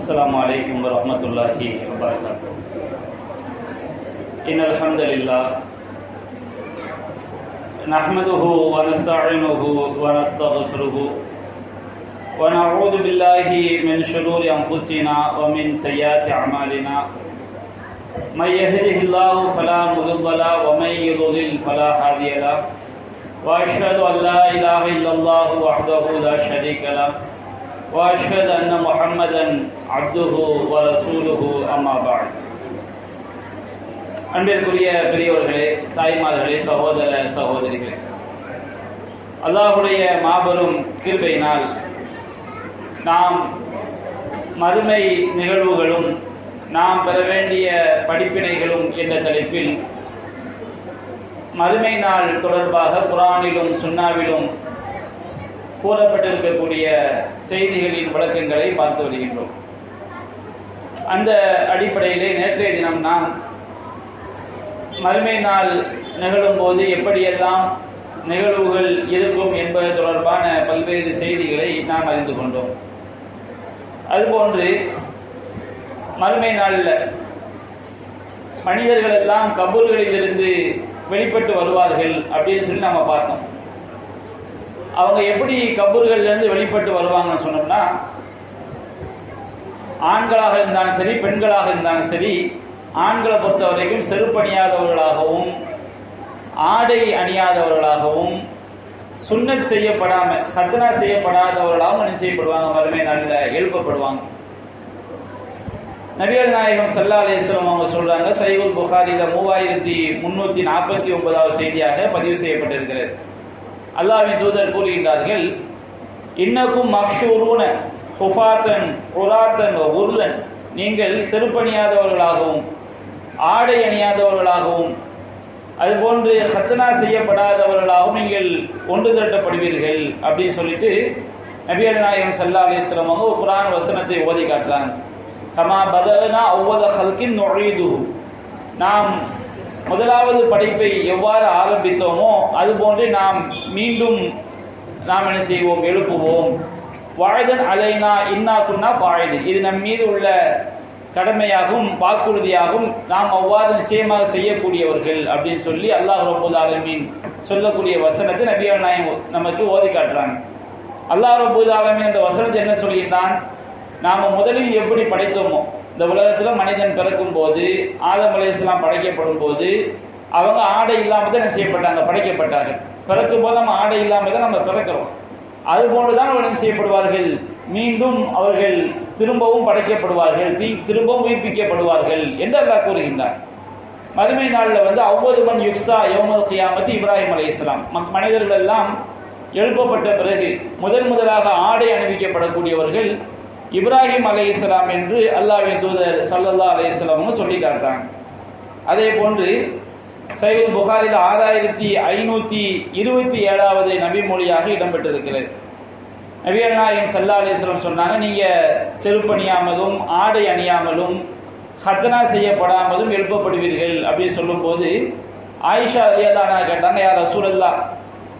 السلام عليكم ورحمة الله وبركاته إن الحمد لله نحمده ونستعينه ونستغفره ونعوذ بالله من شرور أنفسنا ومن سيئات أعمالنا من يهده الله فلا مضل له ومن يضلل فلا هادي له۔ وأشهد أن لا إله إلا الله وحده لا شريك له۔ واشهد ان محمدا عبده ورسوله اما بعد அன்பிற்குரிய பெரியவர்களே தாய்மார்களே சகோதர சகோதரிகளே அல்லாஹுடைய மாபெரும் கிருபையினால் நாம் மறுமை நிகழ்வுகளும் நாம் பெற வேண்டிய படிப்பினைகளும் என்ற தலைப்பில் மறுமை நாள் தொடர்பாக குரானிலும் சுன்னாவிலும் கூறப்பட்டிருக்கக்கூடிய செய்திகளின் விளக்கங்களை பார்த்து வருகின்றோம். அந்த அடிப்படையிலே நேற்றைய தினம் நாம் மறுமை நாள் நிகழும் போது எப்படியெல்லாம் நிகழ்வுகள் இருக்கும் என்பது தொடர்பான பல்வேறு செய்திகளை நாம் அறிந்து கொண்டோம். அதுபோன்று மறுமை நாளில் மனிதர்கள் எல்லாம் கபூர்களிலிருந்து வெளிப்பட்டு வருவார்கள் அப்படின்னு சொல்லி நாம பார்த்தோம். அவங்க எப்படி கபூர்கள்லேருந்து வெளிப்பட்டு வருவாங்கன்னு சொன்னோம்னா ஆண்களாக இருந்தாலும் சரி பெண்களாக இருந்தாலும் சரி ஆண்களை பொறுத்த வரைக்கும் செருப்பணியாதவர்களாகவும் ஆடை அணியாதவர்களாகவும் சுண்ணத் செய்யப்படாம ஹத்தனா செய்யப்படாதவர்களாகவும் என்ன செய்யப்படுவாங்க மறுமை நாளில் எழுப்பப்படுவாங்க. நபிகள் நாயகம் சல்லா அலேஸ்வரம் அவங்க சொல்றாங்க சைகுல் புகாரில மூவாயிரத்தி முன்னூத்தி நாற்பத்தி ஒன்பதாவது செய்தியாக பதிவு செய்யப்பட்டிருக்கிறது. அல்லாவின் தூதர் கூறுகின்றார்கள் இன்னக்கும் மக்ஷூரூன ஹுஃபாத்தன் குராத்தன் உருதன். நீங்கள் செருப்பணியாதவர்களாகவும் ஆடை அணியாதவர்களாகவும் அதுபோன்று ஹத்தனா செய்யப்படாதவர்களாகவும் நீங்கள் ஒன்று திரட்டப்படுவீர்கள் அப்படின்னு சொல்லிட்டு நபிகள் நாயகம் சல்லா அலிஸ்லாம் அவங்க குரான் வசனத்தை ஓதி காட்டுறாங்க. கமா பதனா ஒவ்வொரு ஹல்கின் நுழைது நாம் முதலாவது படைப்பை எவ்வாறு ஆரம்பித்தோமோ அதுபோன்று நாம் மீண்டும் நாம் என்ன செய்வோம் எழுப்புவோம். வாழ்தன் அலைனா இன்னா குன்னா பாயுது இது நம் மீது உள்ள கடமையாகவும் வாக்குறுதியாகவும் நாம் அவ்வாறு நிச்சயமாக செய்யக்கூடியவர்கள் அப்படின்னு சொல்லி அல்லாஹ் ரபுல் ஆலமீன் சொல்லக்கூடிய வசனத்தை நபிகள் நாயம் நமக்கு ஓதி காட்டுறாங்க. அல்லாஹ் ரபுல் ஆலமீன் அந்த வசனத்தை என்ன சொல்கின்றான் நாம் முதலில் எப்படி படைத்தோமோ இந்த உலகத்துல மனிதன் பிறக்கும் போது ஆதம் அலி படைக்கப்படும் போது அவங்க ஆடை இல்லாம தான் என்ன செய்யப்பட்டாங்க? படைக்கப்பட்டார்கள். பிறக்கும் போது நம்ம ஆடை இல்லாம தான் நம்ம பிறக்கிறோம். அது போன்றுதான் அவர்கள் செய்யப்படுவார்கள்? மீண்டும் அவர்கள் திரும்பவும் படைக்கப்படுவார்கள் தீ திரும்பவும் உயிர்ப்பிக்கப்படுவார்கள் என்று அல்லாஹ் கூறுகின்றார் மறுமை நாளில் வந்து அவ்வொரு மண் யுக்ஸா யோமல் கியாமத்து இப்ராஹிம் அலி இஸ்லாம் மனிதர்கள் எல்லாம் எழுப்பப்பட்ட பிறகு முதன் முதலாக ஆடை அணிவிக்கப்படக்கூடியவர்கள் இப்ராஹிம் அலை இஸ்லாம் என்று அல்லாவின் தூதர் சல்லல்லா அலை இஸ்லாம்னு சொல்லி காட்டுறாங்க. அதே போன்று சைவல் புகாரில் ஆறாயிரத்தி ஐநூத்தி இருபத்தி ஏழாவது நபி மொழியாக இடம்பெற்றிருக்கிறது. நபிகள் நாயகம் சல்லா அலிஸ்லாம் சொன்னாங்க நீங்க செருப்பணியாமலும் ஆடை அணியாமலும் ஹத்தனா செய்யப்படாமலும் எழுப்பப்படுவீர்கள். அப்படின்னு சொல்லும் போது ஆயிஷா அலியதானா கேட்டாங்க யார் ரசூலல்லா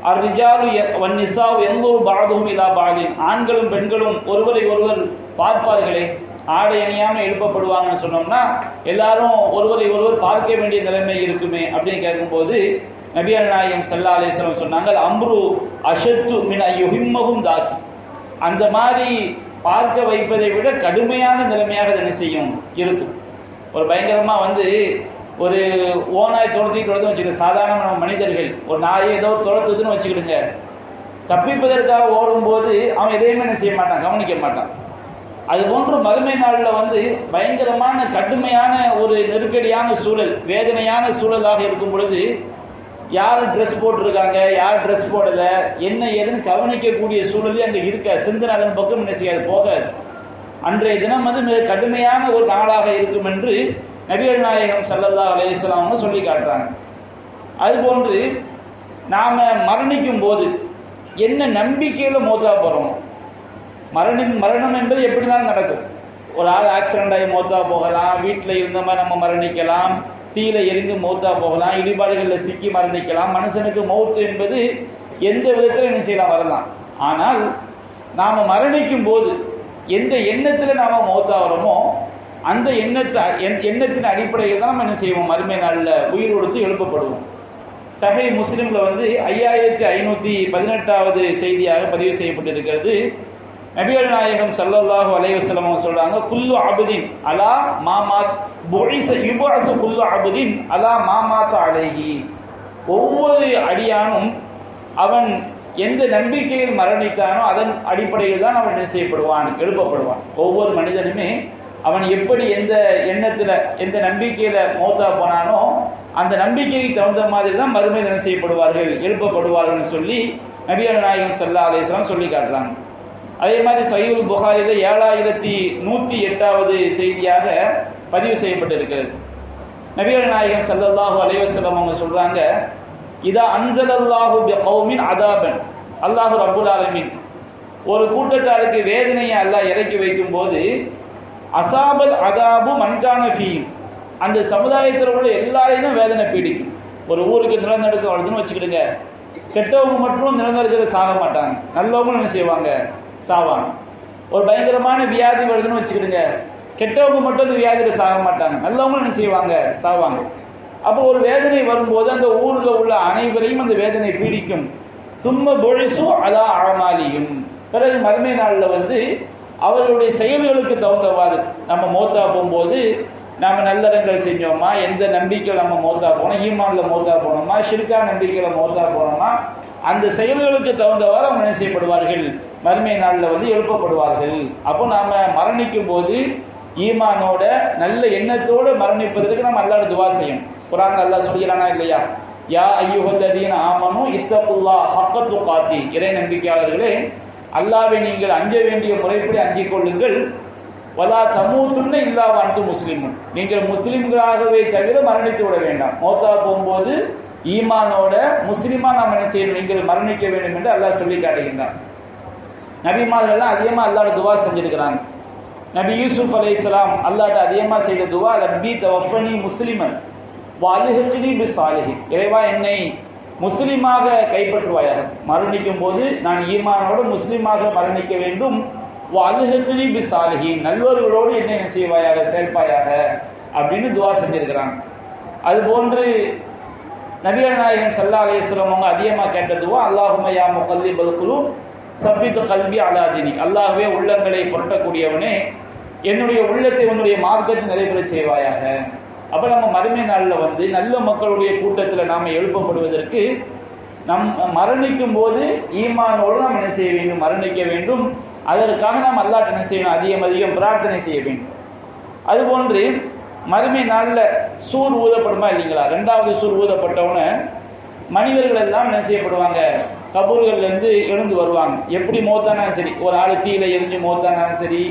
அர்ரிஜாலு வன்னிசாவு எந்தோ பாதும் இல்லா பாதின் ஆண்களும் பெண்களும் ஒருவரை ஒருவர் பார்ப்பார்களே. ஆடை அணியாம எழுப்பப்படுவாங்கன்னு சொன்னோம்னா எல்லாரும் ஒருவரை ஒருவர் பார்க்க வேண்டிய நிலைமை இருக்குமே அப்படின்னு கேட்கும்போது நபியல் நாயகம் சல்லா அலேஸ்வரம் சொன்னாங்க அம்ரு அஷத்து மின் யுஹிம்மகும் தாக்கி. அந்த மாதிரி பார்க்க வைப்பதை விட கடுமையான நிலைமையாக என்ன செய்யும்? இருக்கும். ஒரு பயங்கரமா வந்து ஒரு ஓனாய் துரத்தி வந்து வச்சுக்க சாதாரண நம்ம மனிதர்கள் ஒரு நாயை ஏதோ துரத்துதுன்னு வச்சுக்கிடுங்க. தப்பிப்பதற்காக ஓடும்போது அவன் எதையுமே என்ன செய்ய மாட்டான் கவனிக்க மாட்டான். அது போன்று மறுமை நாளில் வந்து பயங்கரமான கடுமையான ஒரு நெருக்கடியான சூழல் வேதனையான சூழலாக இருக்கும் பொழுது யார் ட்ரெஸ் போட்டிருக்காங்க யார் ட்ரெஸ் போடல என்ன ஏதுன்னு கவனிக்கக்கூடிய சூழலே அங்கே இருக்க. சிந்தனை அதன் பக்கம் என்ன செய்யாது போகாது. அன்றைய தினம் வந்து மிக கடுமையான ஒரு நாளாக இருக்கும் என்று நபிகள் நாயகம் சல்லல்லா அலையாம் சொல்லி காட்டுறாங்க. அதுபோன்று நாம் மரணிக்கும் போது என்ன நம்பிக்கையில் மோத்தா போகிறோம் மரணி மரணம் என்பது எப்படிதான் நடக்கும். ஒரு ஆள் ஆக்சிடென்ட் ஆகி மோத்தா போகலாம் வீட்டில் இருந்த மாதிரி நம்ம மரணிக்கலாம் தீயில எரிந்து மௌத்தா போகலாம் இடிபாடுகளில் சிக்கி மரணிக்கலாம் மனுஷனுக்கு மௌத்து என்பது எந்த விதத்தில் என்ன செய்யலாம் வரலாம். ஆனால் நாம் மரணிக்கும் போது எந்த நாம் மோதத்தாக வரோமோ அந்த எண்ணத்தை எண்ணத்தின் அடிப்படையில் தான் நம்ம என்ன செய்வோம்? மறுமை நாளில் உயிர் கொடுத்து எழுப்பப்படுவோம். சஹை முஸ்லிம்ல வந்து ஐயாயிரத்தி ஐநூத்தி பதினெட்டாவது செய்தியாக பதிவு செய்யப்பட்டிருக்கிறது. நபிகள் நாயகம் ஸல்லல்லாஹு அலைவசலம் சொல்றாங்க குல்லு அபுதீன் அலா மாமாத் புஇஸ குல்லு அபுதீன் அலா மாமாத் அழகி ஒவ்வொரு அடியானும் அவன் எந்த நம்பிக்கையில் மரணித்தானோ அதன் அடிப்படையில் தான் அவன் என்ன செய்யப்படுவான்? எழுப்பப்படுவான். ஒவ்வொரு மனிதனுமே அவன் எப்படி எந்த எண்ணத்துல எந்த நம்பிக்கையில மௌத்தா போனானோ அந்த நம்பிக்கைக்கு தகுந்த மாதிரி தான் மறுமை தினம் செய்யப்படுவார்கள் எழுப்பப்படுவார்கள் சொல்லி நபியல் நாயகம் சல்லா அலேஸ்லாம் சொல்லி காட்டுறாங்க. அதே மாதிரி சஹீஹுல் புகாரில ஏழாயிரத்தி நூத்தி எட்டாவது செய்தியாக பதிவு செய்யப்பட்டிருக்கிறது. நபிகள் நாயகம் சல்லல்லாஹு அலைஹி அவங்க சொல்றாங்க இதா அன்சலல்லாஹு கௌமின் அதாபன். அல்லாஹு அபுல் ஆலமின். ஒரு கூட்டத்தாருக்கு வேதனையை அல்லாஹ் இறக்கி வைக்கும் போது அசாபல் அதாபு மன்கான ஃபீம். அந்த சமுதாயத்தில் உள்ள எல்லாரையும் வேதனை பீடிக்கும். ஒரு ஊருக்கு நிலநடுக்கம் வருதுன்னு வச்சுக்கிடுங்க. கெட்டவங்க மட்டும் நிலநடுக்கத்தை சாக மாட்டாங்க. நல்லவங்க என்ன செய்வாங்க? சாவாங்க. ஒரு பயங்கரமான வியாதி வருதுன்னு வச்சுக்கிடுங்க. கெட்டவங்க மட்டும் அந்த வியாதியில் சாக மாட்டாங்க. நல்லவங்க என்ன செய்வாங்க? சாவாங்க. அப்போ ஒரு வேதனை வரும்போது அந்த ஊரில் உள்ள அனைவரையும் அந்த வேதனை பீடிக்கும். சும்ம பொழிசும் அதா அழமாலியும் பிறகு மறுமை நாளில் வந்து அவர்களுடைய செயல்களுக்கு தகுந்தவாறு நம்ம மோத்தா போகும்போது நாம நல்லறங்கள் செஞ்சோமா? எந்த நம்பிக்கையில் நம்ம மோத்தா போனோம்? ஈமான்ல மோத்தா போனோமா? ஷிர்கா நம்பிக்கையில மோத்தா போனோமா? அந்த செயல்களுக்கு தகுந்தவாறு அவங்க என்ன செய்யப்படுவார்கள்? மறுமை நாளில் வந்து எழுப்பப்படுவார்கள். அப்போ நாம மரணிக்கும் போது ஈமானோட நல்ல எண்ணத்தோடு மரணிப்பதற்கு நம்ம அல்லாட துவா செய்யும் குரான் நல்லா சொல்கிறானா இல்லையா? யா ஐயுகல்லதீன் ஆமனும் இத்தகுல்லா ஹக்கத்து காத்தி இறை நம்பிக்கையாளர்களே அல்லாவை நீங்கள் அஞ்ச வேண்டிய முறைப்படி அஞ்சிக் கொள்ளுங்கள். வலா தமூத்துன்ன இல்லா வான்ட்டு முஸ்லீமும் நீங்கள் முஸ்லீம்களாகவே தவிர மரணித்து விட வேண்டாம். மௌத்தா போகும்போது ஈமானோட முஸ்லீமா நாம் என்ன செய்யணும்? நீங்கள் மரணிக்க வேண்டும் என்று அல்லாஹ் சொல்லி காட்டுகின்றான். நபிமார்கள்லாம் அதிகமாக அல்லாஹ் துவா செஞ்சிருக்கிறாங்க. நபி யூசுப் இஸ்லாம் அல்லாஹ் அதிகமாக செய்த துவா ரப்பி தவஃபனி முஸ்லிமன் வாலிஹினி பி சாலிஹின் இறைவா என்னை முஸ்லீமாக கைப்பற்றுவாயாக. மரணிக்கும் போது நான் ஈமானோடு முஸ்லீமாக மரணிக்க வேண்டும். வாலிஹினி பி சாலிஹின் நல்லவர்களோடு என்ன செய்வாயாக சேர்ப்பாயாக அப்படின்னு துவா செஞ்சிருக்கிறாங்க. அது போன்று நபிகள் நாயகம் சல்லா அலையம் அவங்க அதிகமாக கேட்ட துவா அல்லாஹும யா முகல்லிபல் தப்பித்து கல்வி அலாதினி அல்லாஹுவே உள்ளங்களை புரட்டக்கூடியவனே என்னுடைய உள்ளத்தை உன்னுடைய மார்க்கத்தை நிறைவேற செய்வாயாக. அப்ப நம்ம மறுமை நாளில் வந்து நல்ல மக்களுடைய கூட்டத்தில் நாம் எழுப்பப்படுவதற்கு நம் மரணிக்கும் போது ஈமானோடு நாம் என்ன செய்ய வேண்டும்? மரணிக்க வேண்டும். அதற்காக நாம் அல்லாட்ட என்ன செய்யணும்? அதிகம் அதிகம் பிரார்த்தனை செய்ய வேண்டும். அதுபோன்று மறுமை நாளில் சூர் ஊதப்படுமா இல்லைங்களா? ரெண்டாவது சூர் ஊதப்பட்டவுடனே மனிதர்கள் எல்லாம் என்ன செய்யப்படுவாங்க? கபூர்கள்லேருந்து எழுந்து வருவாங்க. எப்படி மோத்தானாலும் சரி ஒரு ஆள் தீயில எரிஞ்சு மோத்தானாலும் சரி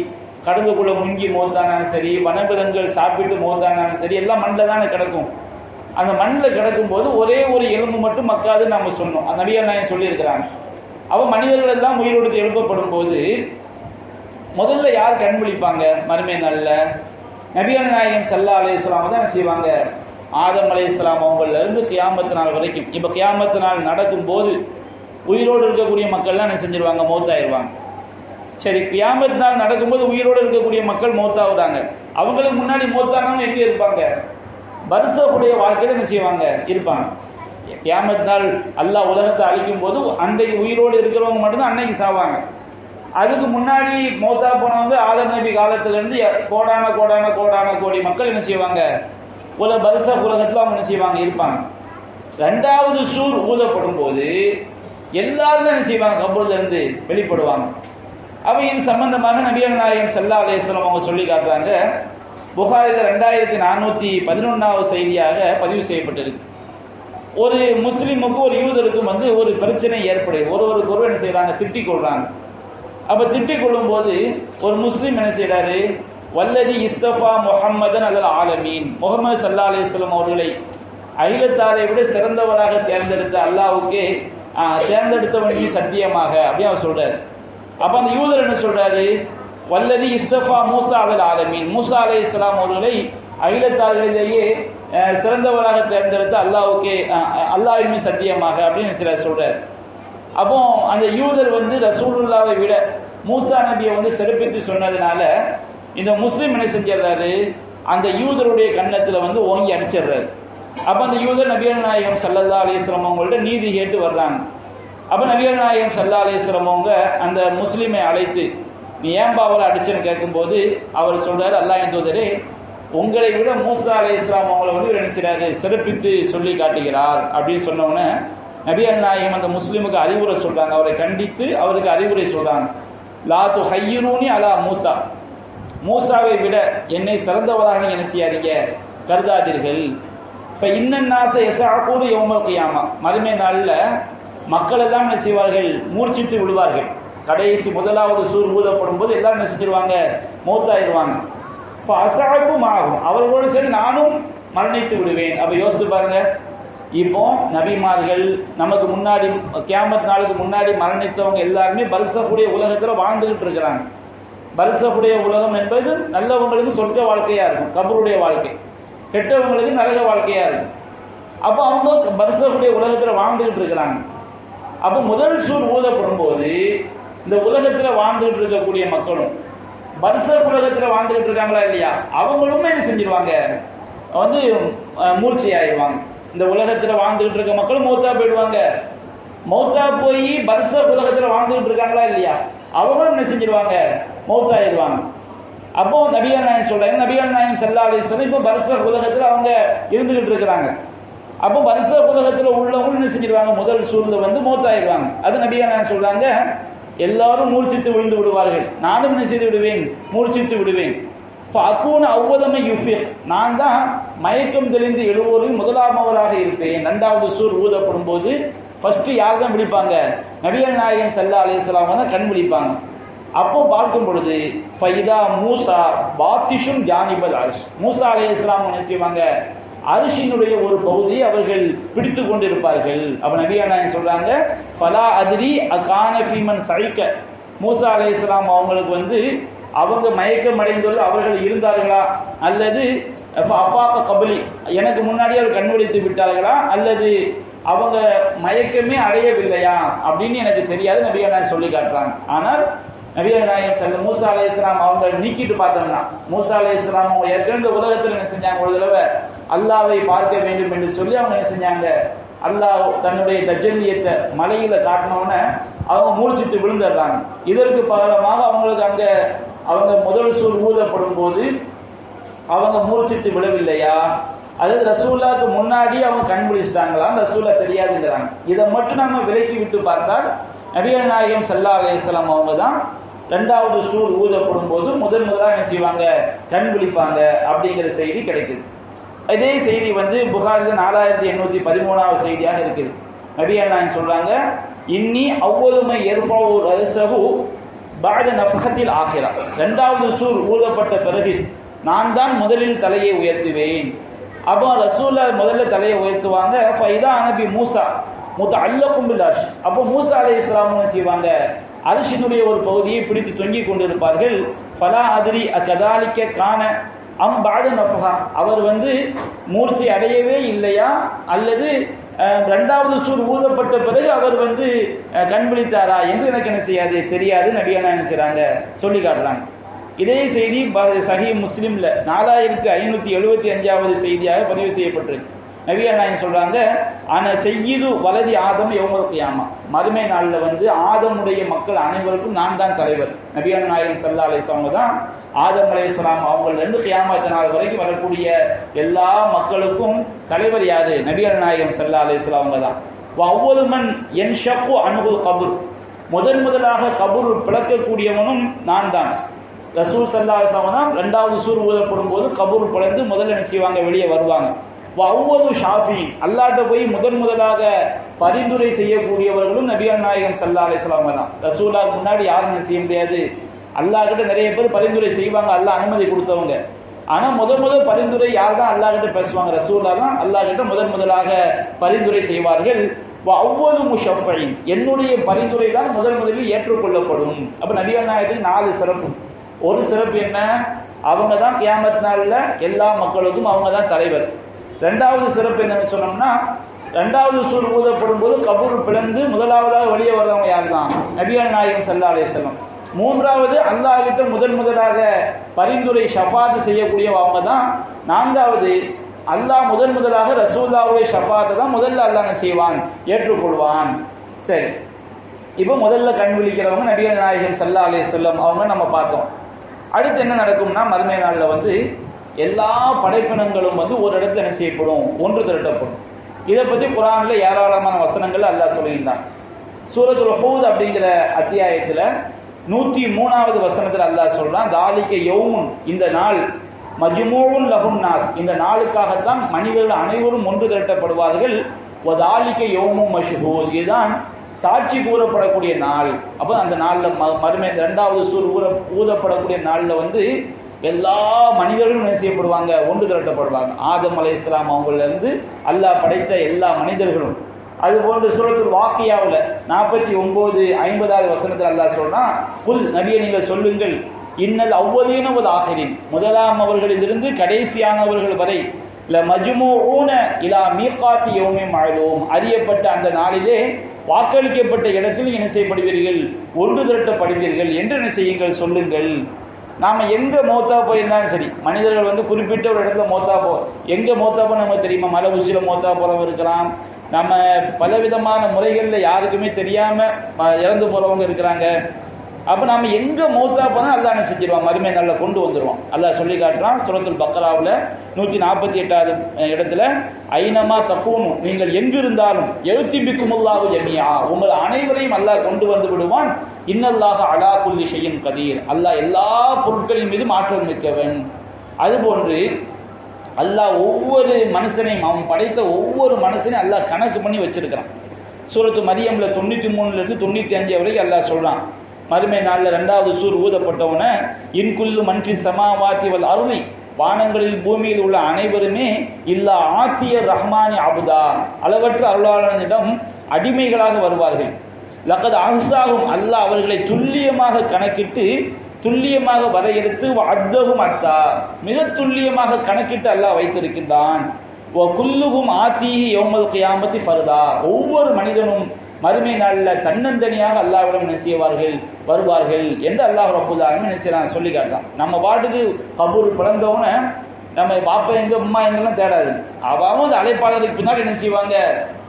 கடலுக்குள்ளே முங்கி மோத்தானாலும் சரி வனவிலங்குகள் சாப்பிட்டு மோத்தானாலும் சரி எல்லாம் மண்ணில் தானே கிடக்கும். அந்த மண்ணில் கிடக்கும் போது ஒரே ஒரு எலும்பு மட்டும் மக்காதுன்னு நம்ம சொன்னோம். அந்த நபிகள் நாயன் சொல்லியிருக்கிறாங்க. அவன் மனிதர்கள் எல்லாம் உயிரோடு எழுப்பப்படும் போது முதல்ல யார் கண் விழிப்பாங்க மறுமை நாள்ல நபிகள் நாயகம் சல்லா அலையாம் தான் செய்வாங்க? ஆதம் அலையாம் அவங்கள இருந்து கியாமத்து நாள் வரைக்கும். இப்போ கியாமத்து நாள் நடக்கும் போது உயிரோடு இருக்கக்கூடிய மக்கள்லாம் என்ன செஞ்சிருவாங்க? மௌத்தாயிருவாங்க. சரி கியாமத் நாள் நடக்கும்போது உயிரோடு இருக்கக்கூடிய மக்கள் மௌத்தாவுறாங்க அவங்களுக்கு முன்னாடி மௌத்தானவங்க எங்கே இருப்பாங்க? பரிசக்கூடிய வாழ்க்கையில என்ன செய்வாங்க? இருப்பாங்க. கியாமத் நாள் அல்லாஹ் உலகத்தை அழிக்கும் போது அன்றைக்கு உயிரோடு இருக்கிறவங்க மட்டும்தான் அன்னைக்கு சாவாங்க. அதுக்கு முன்னாடி மௌத்தா போனவங்க ஆதர் நபி காலத்திலிருந்து கோடான கோடான கோடான கோடி மக்கள் என்ன செய்வாங்க? உல பரிச உலகத்தில் அவங்க என்ன செய்வாங்க? இருப்பாங்க. ரெண்டாவது சூர் ஊதப்படும் போது எல்லாரும் தான் என்ன செய்வாங்க? கபூர்ல இருந்து வெளிப்படுவாங்க. அப்போ இது சம்பந்தமாக நபியல் நாயகம் சல்லா அலையம் அவங்க சொல்லி காட்டுறாங்க. புகாரில் ரெண்டாயிரத்தி நானூத்தி பதினொன்றாவது செய்தியாக பதிவு செய்யப்பட்டிருக்கு. ஒரு முஸ்லீமுக்கும் ஒரு யூதருக்கும் வந்து ஒரு பிரச்சனை ஏற்படுது. ஒருவருக்கு ஒருவர் என்ன செய்யறாங்க திட்டிக் கொள்றாங்க. அப்ப திட்டிக் கொள்ளும் போது ஒரு முஸ்லீம் என்ன செய்யறாரு வல்லதி இஸ்தபா முகம்மதன் அல்லல் ஆலமீன். முகமது சல்லா அலிஸ்லாம் அவர்களை அகிலத்தாரை விட சிறந்தவராக தேர்ந்தெடுத்த அல்லாவுக்கு தேர்ந்தெடுத்தவன் நீ சத்தியமாக அப்படின்னு அவர் சொல்றாரு. அப்ப அந்த யூதர் என்ன சொல்றாரு? வல்லதி இஸ்தபா மூசா அலல் ஆலமீன். மூசா அலை இஸ்லாம் அவர்களை அகிலத்தார்களிலேயே சிறந்தவராக தேர்ந்தெடுத்த அல்லாவுக்கே அல்லாஹ்வுமே சத்தியமாக அப்படின்னு சிலர் சொல்றாரு. அப்போ அந்த யூதர் வந்து ரசூலுல்லாவை விட மூசா நபியை வந்து சிறப்பித்து சொன்னதுனால இந்த முஸ்லீம் என்ன செஞ்சிடுறாரு? அந்த யூதருடைய கன்னத்துல வந்து ஓங்கி அடிச்சிடுறாரு. அப்ப அந்த யூதர் நபிகள் நாயகம் சல்லல்லா அலிஸ்லாம் அவங்கள்ட்ட நீதி கேட்டு வர்றாங்க. அப்ப நபிகள் நாயகம் சல்லா அலேஸ்வரம் அவங்க அந்த முஸ்லீமை அழைத்து நீ ஏன்பா அவரை அடிச்சுன்னு கேட்கும்போது அவர் சொல்றாரு அல்லாஹ் தூதரே உங்களை விட மூசா அலே இஸ்லாம் அவங்களை வந்து நினைச்சிடாரு என்ன சிறப்பித்து சொல்லி காட்டுகிறார். அப்படின்னு சொன்ன நபி நாயகம் அந்த முஸ்லீமுக்கு அறிவுரை சொல்றாங்க. அவரை கண்டித்து அவருக்கு அறிவுரை சொல்றாங்க. லா து ஹையூனி அலா மூசா. மூசாவை விட என்னை சிறந்தவராக நீங்க என்ன செய்யாதீங்க? கருதாதீர்கள். இப்போ இன்னன் எசாக்கூடு எவ்வளோ கையாமா. மறுமை நாளில் மக்கள் எல்லாம் என்ன செய்வார்கள்? மூர்ச்சித்து விடுவார்கள். கடைசி முதலாவது சூர் ஊதப்படும் போது எல்லாம் என்ன செஞ்சிருவாங்க? மௌத்தாயிருவாங்க. ஆகும் அவர்களோடு சரி நானும் மரணித்து விடுவேன். அப்ப யோசித்து பாருங்க. இப்போ நபிமார்கள் நமக்கு முன்னாடி கேமத் நாளுக்கு முன்னாடி மரணித்தவங்க எல்லாருமே பரிசக்கூடிய உலகத்தில் வாழ்ந்துகிட்டு இருக்கிறாங்க. பரிசக்கூடிய உலகம் என்பது நல்லவங்களுக்கு சொர்க்க வாழ்க்கையா இருக்கும். கபருடைய வாழ்க்கை. கெட்டவங்களுக்கு நரக வாழ்க்கையா இருக்கும். அப்போ அவங்க பரிசக்கூடிய உலகத்தில் வாழ்ந்துகிட்டு இருக்கிறாங்க. அப்போ முதல் சூர் ஊதப்படும் போது இந்த உலகத்துல வாழ்ந்துகிட்டு இருக்கக்கூடிய மக்களும் பர்ச உலகத்துல வாழ்ந்துகிட்டு இருக்காங்களா இல்லையா? அவங்களுமே என்ன செஞ்சிருவாங்க? வந்து மூர்ச்சி ஆயிடுவாங்க இந்த உலகத்துல வாழ்ந்துகிட்டு இருக்க மக்களும் மௌத்தா போயிடுவாங்க. மௌத்தா போய் பர்ச உலகத்துல வாழ்ந்துகிட்டு இருக்காங்களா இல்லையா? அவங்களும் என்ன செஞ்சிருவாங்க? மௌத்தா ஆயிடுவாங்க அப்போ நபிகள் நாயகம் சொல்றேன் நபிகள் நாயகம் செல்லா அலிஸ்லாம் இப்போ பரிச உலகத்துல அவங்க இருந்துகிட்டு இருக்கிறாங்க. அப்போ வருஷ உலகத்துல உள்ளவங்க என்ன செஞ்சிருவாங்க? முதல் சூழ்ந்து வந்து மூத்தாயிருவாங்க அது நபியா நான் சொல்றாங்க? எல்லாரும் மூர்ச்சித்து விழுந்து விடுவார்கள். நானும் என்ன செய்து விடுவேன்? மூர்ச்சித்து விடுவேன். அக்கூன் அவ்வதமை யுஃபிர் நான் தான் மயக்கம் தெளிந்து எழுவோரில் முதலாமவராக இருப்பேன். இரண்டாவது சூர் ஊதப்படும் போது ஃபர்ஸ்ட் யார் தான் விழிப்பாங்க? நபிகள் நாயகம் சல்லா அலிஸ்லாம் தான் கண் விழிப்பாங்க. அப்போ பார்க்கும் பொழுது ஃபைதா மூசா பாத்திஷும் ஜானிபல் அரிஷ். மூசா அலி இஸ்லாம் என்ன செய்வாங்க? அரிசியினுடைய ஒரு பகுதியை அவர்கள் பிடித்து கொண்டிருப்பார்கள். அப்ப நபியா சொல்றாங்க ஃபலா அதிரி அகான ஃபீமன் சழிக்க மூசா அலை இஸ்லாம் அவங்களுக்கு வந்து அவங்க மயக்கம் அடைந்துள்ள அவர்கள் இருந்தார்களா? அல்லது அப்பாக்க கபலி எனக்கு முன்னாடி அவர் கண்விழித்து விட்டார்களா? அல்லது அவங்க மயக்கமே அடையவில்லையா? அப்படின்னு எனக்கு தெரியாது நபியா சொல்லி காட்டுறாங்க. ஆனால் நபியநாயகம் செல்ல மூசா அலை இஸ்லாம் அவங்க நீக்கிட்டு பார்த்தோம்னா மூசா அலை இஸ்லாம் அவங்க ஏற்கனவே உலகத்தில் என்ன செஞ்சாங்க? ஒரு தடவை அல்லாவை பார்க்க வேண்டும் என்று சொல்லி அவங்க என்ன செஞ்சாங்க? அல்லாஹ் தன்னுடைய தஜல்லியத்தை மலையில காட்டினோன்னே அவங்க மூழ்கிட்டு விழுந்துடுறாங்க. இதற்கு பகரமாக அவங்களுக்கு அங்க அவங்க முதல் சூர் ஊதப்படும் போது அவங்க மூர்ச்சித்து விழவில்லையா? அதாவது ரசூல்லாவுக்கு முன்னாடி அவங்க கண்பிடிச்சிட்டாங்களா ரசூல்லா தெரியாதுங்கிறாங்க. இதை மட்டும் நம்ம விலக்கி விட்டு பார்த்தால் நபிகள் நாயகம் சல்லா அலையம் அவங்க தான் ரெண்டாவது சூர் ஊதப்படும் போது முதன் முதலாக என்ன செய்வாங்க? கண் விழிப்பாங்க அப்படிங்கிற செய்தி கிடைக்குது. இதே செய்தி வந்து புகாரில் நாலாயிரத்தி எண்ணூத்தி பதிமூணாவது செய்தியாக இருக்குது. நபிகள் நாயகம் சொல்றாங்க இன்னி அவ்வளவுமை ஏற்பாவு ரசகு பாத நஃபகத்தில் ஆகிறா ரெண்டாவது சூர் ஊதப்பட்ட பிறகு நான் தான் முதலில் தலையை உயர்த்துவேன். அப்போ ரசூல்லா முதல்ல தலையை உயர்த்துவாங்க ஃபைதா அனபி மூசா மூத்த அல்லக்கும் அர்ஷ். அப்போ மூசா அலை இஸ்லாம் செய்வாங்க அரிசினுடைய ஒரு பகுதியை பிடித்து தொங்கிக் கொண்டிருப்பார்கள். ஃபலா அதிரி அக்கதாலிக்க காண அம் பாத நஃபஹா. அவர் வந்து மூர்ச்சி அடையவே இல்லையா? அல்லது ரெண்டாவது சூர் ஊதப்பட்ட பிறகு அவர் வந்து அஹ், என்று எனக்கு என்ன செய்யாது? தெரியாது. நபியானா என்ன செய்றாங்க? சொல்லி காட்டுறாங்க இதே செய்தி ப- முஸ்லீம்ல முஸ்லிம்ல நாலாயிரத்தி ஐநூத்தி எழுபத்தி அஞ்சாவது செய்தியாக பதிவு செய்யப்பட்டிருக்கு நபியா நாயகம் சொல்றாங்க? ஆனா செய்யுது வலதி ஆதம் யௌமல் கியாமா. மறுமை நாளில் வந்து ஆதமுடைய மக்கள் அனைவருக்கும் நான் தான் தலைவர். நபியா நாயகம் சல்லா அலிஸ்லாம தான் ஆதம் அலையாம் அவங்கள்ல இருந்து கியாமத்த நாள் வரைக்கும் வரக்கூடிய எல்லா மக்களுக்கும் தலைவர் யாரு? நபிகள் நாயகம் சல்லா அலிஸ்லாம் அவங்க தான். ஒவ்வொரு மண் என் ஷப்பு அணுகுல் கபுர். முதன் முதலாக கபூர் பிளக்கக்கூடியவனும் நான் தான். ரசூல் சல்லா அலிஸ்லாம் தான் ரெண்டாவது சூர் ஊதப்படும் போது கபூர் பிளந்து முதல்ல என்ன செய்வாங்க? வெளியே வருவாங்க. ஒவ்வொரு ஷாஃபி. அல்லாட்ட போய் முதன் முதலாக பரிந்துரை செய்யக்கூடியவர்களும் நபிகள் நாயகம் சல்லா அலிஸ்லாம தான். ரசூலாக்கு முன்னாடி யாரும் என்ன செய்ய முடியாது? அல்லாஹ் கிட்ட நிறைய பேர் பரிந்துரை செய்வாங்க அல்லாஹ் அனுமதி கொடுத்தவங்க. ஆனா முதல் முதல் பரிந்துரை யார் தான் அல்லாஹ் கிட்ட பேசுவாங்க? ரசூல்லா தான் அல்லாஹ் கிட்ட முதன் முதலாக பரிந்துரை செய்வார்கள். ஒவ்வொரு முஷஃபைன். என்னுடைய பரிந்துரை தான் முதல் முதலில் ஏற்றுக்கொள்ளப்படும். அப்ப நபிகள் நாயகத்துக்கு நாலு சிறப்பு. ஒரு சிறப்பு என்ன? அவங்க தான் கியாமத் நாளில் எல்லா மக்களுக்கும் அவங்க தான் தலைவர். ரெண்டாவது சிறப்பு என்னன்னு சொன்னோம்னா ரெண்டாவது சூழ் ஊதப்படும் போது கபூர் பிளந்து முதலாவதாக வெளியே வர்றவங்க யார் தான் நபிகள் நாயகம் சல்லா அலையம் மூன்றாவது அல்லாஹ் கிட்ட முதன் முதலாக பரிந்துரை ஷஃபாத்து செய்யக்கூடிய அவங்க தான். நான்காவது அல்லாஹ் முதன் முதலாக ரசூல்லாவுடைய ஷஃபாத்தை தான் முதல்ல அல்லாஹ் செய்வான்? ஏற்றுக்கொள்வான். சரி. இப்போ முதல்ல கண் விழிக்கிறவங்க நபிகள் நாயகம் சல்லா அலே செல்லம் அவங்க நம்ம பார்த்தோம். அடுத்து என்ன நடக்கும்னா மறுமை நாளில் வந்து எல்லா படைப்பினங்களும் வந்து ஒரு இடத்துல என்ன செய்யப்படும்? ஒன்று திரட்டப்படும். இதை பற்றி குரானில் ஏராளமான வசனங்கள் அல்லாஹ் சொல்லியிருந்தான். சூரத்துல் ஹூத் அப்படிங்கிற அத்தியாயத்தில் நூத்தி மூணாவது வசனத்தில் அல்லாஹ் சொல்றான் தாலிக்க யௌமுன் இந்த நாள் மஜ்மூன் லஹும் நாஸ் இந்த நாளுக்காகத்தான் மனிதர்கள் அனைவரும் ஒன்று திரட்டப்படுவார்கள். ஒதாலிக்க யோமும் மஷ்ஹூர் இதுதான் சாட்சி கூறப்படக்கூடிய நாள். அப்போ அந்த நாளில் ம மறுமை ரெண்டாவது சூர் ஊற ஊதப்படக்கூடிய நாளில் வந்து எல்லா மனிதர்களும் என்ன செய்யப்படுவாங்க? ஒன்று திரட்டப்படுவாங்க. ஆதம் அலை இஸ்லாம் அவங்கள இருந்து அல்லாஹ் படைத்த எல்லா மனிதர்களும். அது போன்று சூரத்துல் வாக்கியாவில் நாற்பத்தி ஒன்பது ஐம்பதாவது வசனத்தில் அல்லாஹ் சொல்றான் புல் நபியை நீங்கள் சொல்லுங்கள். இன்னல் அவ்வளீன ஒரு ஆகரின். முதலாம் அவர்களிலிருந்து கடைசியானவர்கள் வரை ல மஜ்மூன இலா மீகாத்தி யோமே மழலோம் அறியப்பட்ட அந்த நாளிலே வாக்களிக்கப்பட்ட இடத்தில் என்ன செய்யப்படுவீர்கள்? ஒன்று திரட்டப்படுவீர்கள் என்று என்ன செய்யுங்கள்? சொல்லுங்கள். நாம் எங்கே மோத்தா போயிருந்தாலும் சரி மனிதர்கள் வந்து குறிப்பிட்ட ஒரு இடத்துல மோத்தா போ எங்கே மோத்தா போ நமக்கு தெரியுமா? மலை உச்சியில் மோத்தா போறவங்க இருக்கலாம் நம்ம பலவிதமான முறைகளில் யாருக்குமே தெரியாம இறந்து போறவங்க இருக்கிறாங்க. அப்ப நம்ம எங்க மூத்தா போனா அல்லா என்ன செஞ்சிருவான்? மறுமை நாள்ல கொண்டு வந்துருவான். அல்லா சொல்லி காட்டுறான் சுரத்துல் பக்கராவில் நூத்தி நாற்பத்தி எட்டாவது இடத்துல ஐனமா தப்பூனும் நீங்கள் எங்கிருந்தாலும் எழுத்திபிக்குமுல்லாஹு ஜமியா உங்கள் அனைவரையும் அல்லாஹ் கொண்டு வந்து விடுவான். இன்னல்லாக அலா குல்லி செய்யும் கதீர். அல்லாஹ் எல்லா பொருட்களின் மீது மாற்றம் மிக்கவன். அதுபோன்று அல்லாஹ் ஒவ்வொரு மனுஷனையும் அவன் படைத்த ஒவ்வொரு மனுஷனையும் அல்லாஹ் கணக்கு பண்ணி வச்சிருக்கிறான். சூரத்து மரியம்ல தொண்ணூத்தி மூணுல இருந்து தொண்ணூத்தி அஞ்சு வரைக்கும் அல்லாஹ் சொல்றான். மறுமை நாளில் ரெண்டாவது சூர் ஊதப்பட்டவன இன்குல்லு மன்ஃபி சமாவாத்தி வல் அருளி வானங்களில் பூமியில் உள்ள அனைவருமே இல்லா ஆத்திய ரஹ்மானி அபுதா அளவற்ற அருளாளனிடம் அடிமைகளாக வருவார்கள். லக்கது அஹ்சாகும் அல்லாஹ் அவர்களை துல்லியமாக கணக்கிட்டு துல்லியமாக வரையறுத்து அத்தகும் அத்தா மிக துல்லியமாக கணக்கிட்டு அல்லாஹ் வைத்திருக்கின்றான். ஓ குல்லுகும் ஆத்தீஹி யோமல் கியாமத்தி ஃபர்தா. ஒவ்வொரு மனிதனும் மறுமை நாளில் தன்னந்தனியாக அல்லாஹ்விடம் என்ன செய்வார்கள்? வருவார்கள் என்று அல்லாஹ் ரப்புல் ஆலமீன் என்ன செய்யலாம் சொல்லி காட்டான் நம்ம பாட்டுக்கு கபூர் பிறந்தவன நம்ம பாப்பா எங்க அம்மா எங்கெல்லாம் தேடாது. அவன் அந்த அழைப்பாளருக்கு பின்னாடி என்ன செய்வாங்க?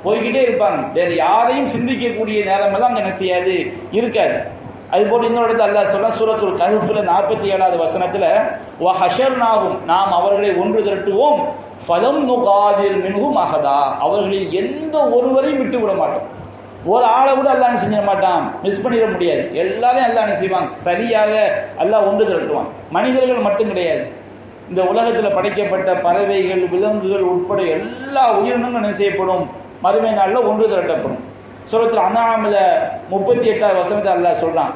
போய்கிட்டே இருப்பாங்க வேற யாரையும் சிந்திக்கக்கூடிய நேரமெல்லாம் அங்கே என்ன செய்யாது? இருக்காது. அது போல இன்னொரு இடத்துல அல்லாஹ் சொல்ல சூரத்துல் கஹஃப்ல நாற்பத்தி ஏழாவது வசனத்துல வ ஹஷர்னாகும் நாம் அவர்களை ஒன்று திரட்டுவோம். ஃபலம் நுகாதிர் மின்ஹும் அகதா அவர்களில் எந்த ஒருவரையும் விட்டு விட மாட்டோம். ஒரு ஆளை கூட அல்லாஹ் செஞ்சிட மாட்டான். மிஸ் பண்ணிட முடியாது. எல்லாரையும் அல்லாஹ் செய்வாங்க செய்வான்? சரியாக அல்லாஹ் ஒன்று திரட்டுவான். மனிதர்கள் மட்டும் கிடையாது. இந்த உலகத்தில் படைக்கப்பட்ட பறவைகள் விலங்குகள் உட்பட எல்லா உயிரினங்களும் என்ன செய்யப்படும்? மறுமை நாளில் ஒன்று திரட்டப்படும். சூரத்தில் அனாமில் முப்பத்தி எட்டாவது வசனத்தை அல்லாஹ் சொல்கிறான்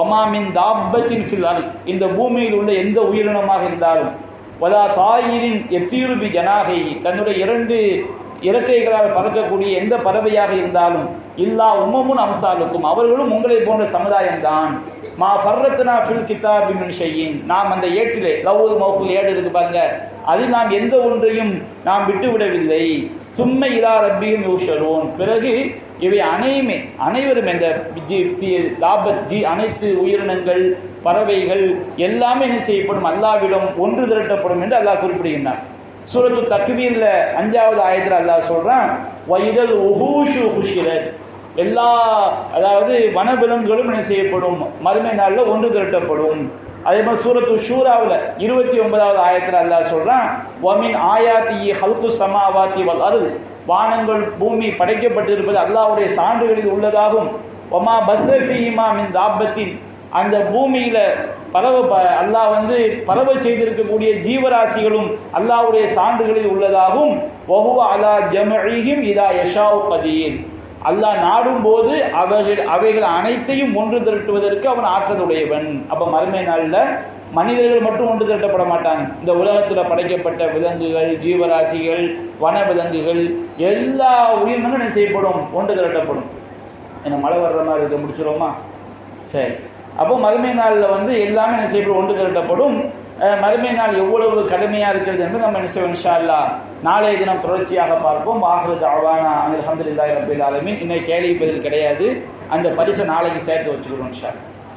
ஒமாமின் தாப்பத்தின் ஃபில் அல் இந்த பூமியில் உள்ள எந்த உயிரினமாக இருந்தாலும் வதா தாயிரின் எத்தீருபி ஜனாகை தன்னுடைய இரண்டு இறக்கைகளால் பறக்கக்கூடிய எந்த பறவையாக இருந்தாலும் இல்லா உம்மமுன் அம்சாலுக்கும். அவர்களும் உங்களை போன்ற சமுதாயம் தான் மா ஃபர்ரத்னா ஃபில் கிதாபி மின் நாம் அந்த ஏட்டிலே லவ்வுல் மௌஃபுல் ஏடு இருக்கு பாருங்க அதில் நாம் எந்த ஒன்றையும் நாம் விட்டுவிடவில்லை. சும்மை இலா ரப்பியும் யூஷரோன். பிறகு இவை அனையுமே அனைவரும் இந்த தாபத் ஜி அனைத்து உயிரினங்கள் பறவைகள் எல்லாமே என்ன செய்யப்படும்? அல்லாவிடம் ஒன்று திரட்டப்படும் என்று அல்லாஹ் குறிப்பிடுகின்றார் சூரத்து தக்வீரில் அஞ்சாவது ஆயத்தில் அல்லாஹ் சொல்கிறான் வயதல் உஹூஷு ஹுஷிரத் எல்லா அதாவது வனவிலங்குகளும் என்ன செய்யப்படும்? மறுமை நாளில் ஒன்று திரட்டப்படும். அதே மாதிரி சூரத்து ஷூராவில் இருபத்தி ஒன்பதாவது ஆயத்தில் அல்லாஹ் சொல்கிறான் வமின் ஆயாத்தி ஹல்கு சமாவாத்தி வல் அருள் வானங்கள் பூமி படைக்கப்பட்டிருப்பது அல்லாவுடைய சான்றுகளில் உள்ளதாகும். ஒமா பஸ்ஸீமா மின் தாபத்தின். அந்த பூமியில பரவ ப- அல்லாஹ் வந்து பரவ செய்திருக்கக்கூடிய ஜீவராசிகளும் அல்லாஹ்வுடைய சான்றுகளில் உள்ளதாகும். வஹுவ அலா ஜமஇஹிம் இதா யஷாவு கதீர். அல்லாஹ் நாடும் போது அவைகள் அவைகள் அனைத்தையும் ஒன்று திரட்டுவதற்கு அவன் ஆற்றலுடையவன். அப்ப மறுமை நாளில் மனிதர்கள் மட்டும் ஒன்று திரட்டப்பட மாட்டாங்க. இந்த உலகத்துல படைக்கப்பட்ட விலங்குகள் ஜீவராசிகள் வன விலங்குகள் எல்லா உயிரினங்களும் என்ன செய்யப்படும்? ஒன்று திரட்டப்படும். என்ன மழை வர்ற மாதிரி இருக்க. முடிச்சிருவோமா? சரி. அப்போ மறுமை நாளில் வந்து எல்லாமே என்ன செய்யப்படும்? ஒன்று திரட்டப்படும். மறுமை நாள் எவ்வளவு கடுமையா இருக்கிறது என்று நம்ம என்ன செய்வோம்? இன்ஷா அல்லா நாளைய தினம் தொடர்ச்சியாக பார்ப்போம். ஆஹ்ரத் அவானா அனில் அஹமதுல்லாஹி ரபில் ஆலமின். இன்னைக்கு கேள்வி பதில் கிடையாது. அந்த பரிசை நாளைக்கு சேர்த்து வச்சுக்கிறோம் இன்ஷா